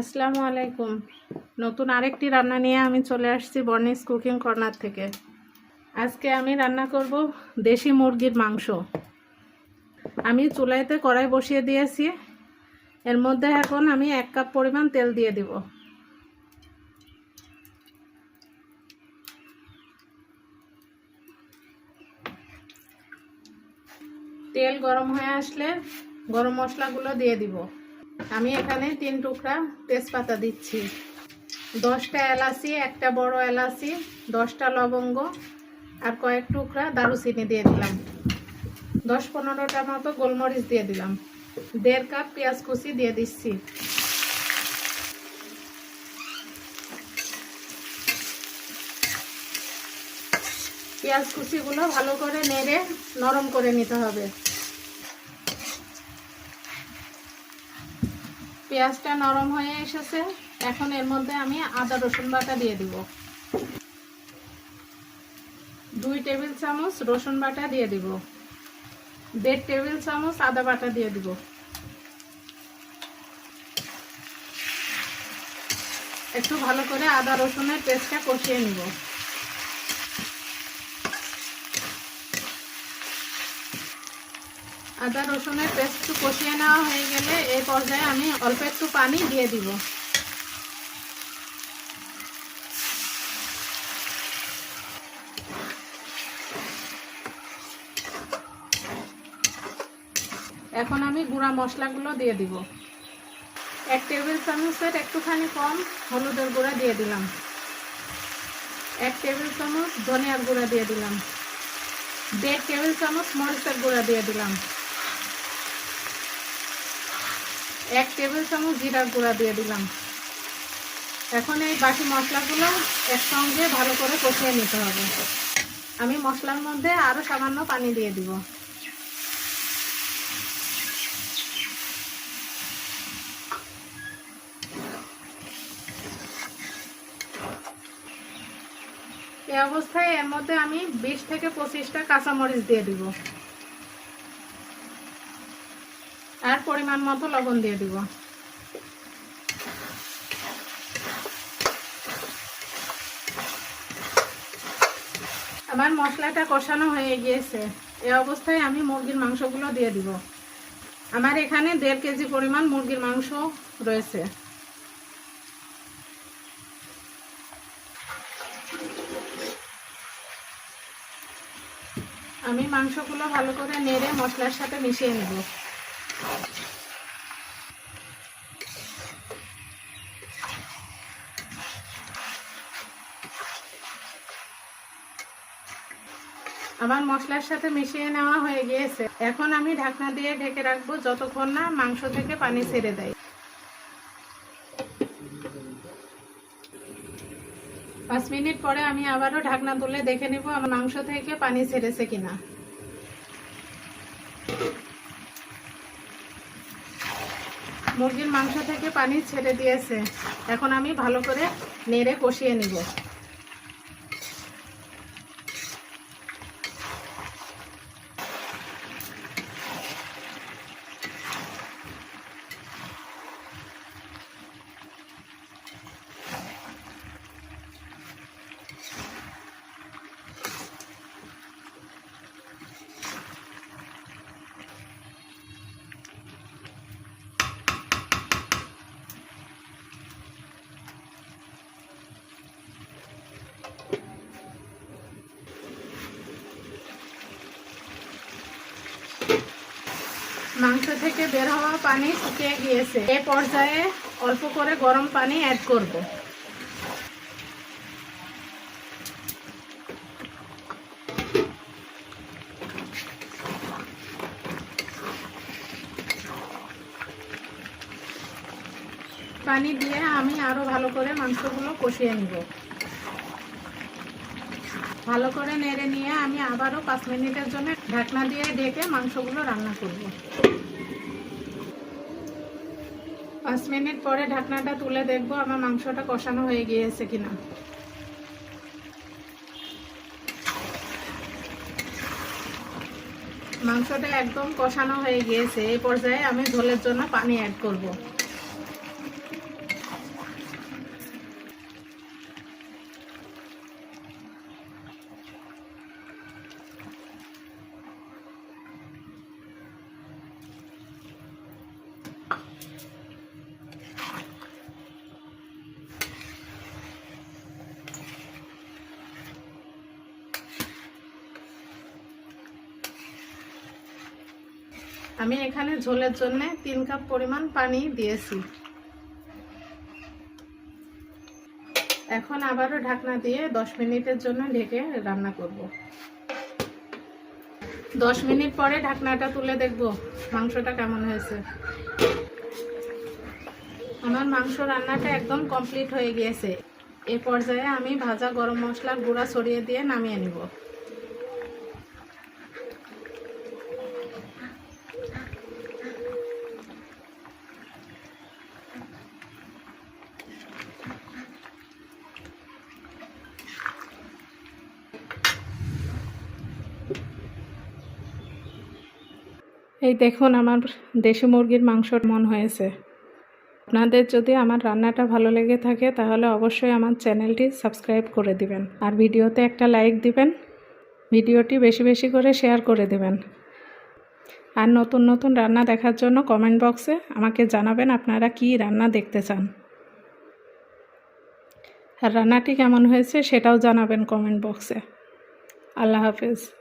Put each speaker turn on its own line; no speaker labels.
আসসালামু আলাইকুম। নতুন আরেকটি রান্না নিয়ে আমি চলে আসছি বর্নিস কুকিং কর্নার থেকে। আজকে আমি রান্না করব দেশি মুরগির মাংস। আমি চুলাইতে কড়াই বসিয়ে দিয়েছি। এর মধ্যে এখন আমি এক কাপ পরিমাণ তেল দিয়ে দিব। তেল গরম হয়ে আসলে গরম মশলাগুলো দিয়ে দিব। আমি এখানে তিন টুকরা তেজপাতা দিচ্ছি। দশটা এলাচি, একটা বড় এলাচি, দশটা লবঙ্গ আর কয়েক টুকরা দারুচিনি দিয়ে দিলাম। দশ পনেরোটা মতো গোলমরিচ দিয়ে দিলাম। দেড় কাপ পেঁয়াজ কুচি দিয়ে দিচ্ছি। পেঁয়াজ কুচিগুলো ভালো করে নেড়ে নরম করে নিতে হবে। পেঁয়াজটা নরম হয়ে এসেছে। এখন এর মধ্যে আমি আদা, রসুন বাটা দিয়ে দিব। দুই টেবিল চামচ রসুন বাটা দিয়ে দিব। দেড় টেবিল চামচ আদা বাটা দিয়ে দিব। একটু ভালো করে আদা, রসুনের পেস্টটা কষিয়ে নিব। আদা রসুনের পেস্ট কষিয়ে নেওয়া হয়ে গেলে এই পর্যায়ে আমি অল্প একটু পানি দিয়ে দিব। এখন আমি গুঁড়া মশলাগুলো দিয়ে দিব। এক টেবিল চামচের একটুখানি কম হলুদের গুঁড়া দিয়ে দিলাম। এক টেবিল চামচ ধনিয়ার গুঁড়া দিয়ে দিলাম। দেড় টেবিল চামচ মরিচের গুঁড়া দিয়ে দিলাম। এক টেবিল চামচ জিরার গুঁড়া দিয়ে দিলাম। এখন এই বাকি মশলাগুলো একসঙ্গে ভালো করে কষিয়ে নিতে হবে। আমি মশলার মধ্যে আরও সামান্য পানি দিয়ে দিব। এই অবস্থায় এর মধ্যে আমি বিশ থেকে পঁচিশটা কাঁচামরিচ দিয়ে দিব। আর পরিমাণ মতো লবণ দিয়ে দিব। আমার মশলাটা কষানো হয়ে গিয়েছে। এই অবস্থায় আমি মুরগির মাংসগুলো দিয়ে দিব। আমার এখানে দেড় কেজি পরিমাণ মুরগির মাংস রয়েছে। আমি মাংসগুলো ভালো করে নেড়ে মশলার সাথে মিশিয়ে নেব। আমার মশলার সাথে মিশিয়ে নেওয়া হয়ে গিয়েছে। এখন আমি ঢাকনা দিয়ে ঢেকে রাখব যতক্ষণ না মাংস থেকে পানি ছেড়ে দেয়। পাঁচ মিনিট পরে আমি আবারও ঢাকনা তুলে দেখে নেব আমার মাংস থেকে পানি ছেড়েছে কিনা। মুরগির মাংস থেকে পানি ছেড়ে দিয়েছে। এখন আমি ভালো করে নেড়ে কষিয়ে নিব। মাংস থেকে বের হওয়া পানি শুকিয়ে গিয়েছে। এ পর্যায়ে অল্প করে গরম পানি অ্যাড করব। পানি দিয়ে আমি আরও ভালো করে মাংসগুলো কষিয়ে নিব। ভালো করে নেড়ে নিয়ে আমি আবারও পাঁচ মিনিটের জন্য ঢাকনা দিয়ে ডেকে মাংসগুলো রান্না করব। পাঁচ মিনিট পরে ঢাকনাটা তুলে দেখব আমার মাংসটা কষানো হয়ে গিয়েছে কিনা। মাংসটা একদম কষানো হয়ে গিয়েছে। এই পর্যায়ে আমি ঝোলের জন্য পানি অ্যাড করব। আমি এখানে ঝোলের জন্য তিন কাপ পরিমাণ পানি দিয়েছি। এখন আবারও ঢাকনা দিয়ে দশ মিনিটের জন্য ঢেকে রান্না করব। দশ মিনিট পরে ঢাকনাটা তুলে দেখব মাংসটা কেমন হয়েছে। আমার মাংস রান্নাটা একদম কমপ্লিট হয়ে গিয়েছে। এ পর্যায়ে আমি ভাজা গরম মশলার গুঁড়া ছড়িয়ে দিয়ে নামিয়ে নিব। এই দেখুন, আমার দেশি মুরগির মাংসর মন হয়েছে। আপনাদের যদি আমার রান্নাটা ভালো লেগে থাকে, তাহলে অবশ্যই আমার চ্যানেলটি সাবস্ক্রাইব করে দিবেন। আর ভিডিওতে একটা লাইক দিবেন, ভিডিওটি বেশি বেশি করে শেয়ার করে দেবেন। আর নতুন নতুন রান্না দেখার জন্য কমেন্ট বক্সে আমাকে জানাবেন আপনারা কি রান্না দেখতে চান। আর রান্নাটি কেমন হয়েছে সেটাও জানাবেন কমেন্ট বক্সে। আল্লাহ হাফেজ।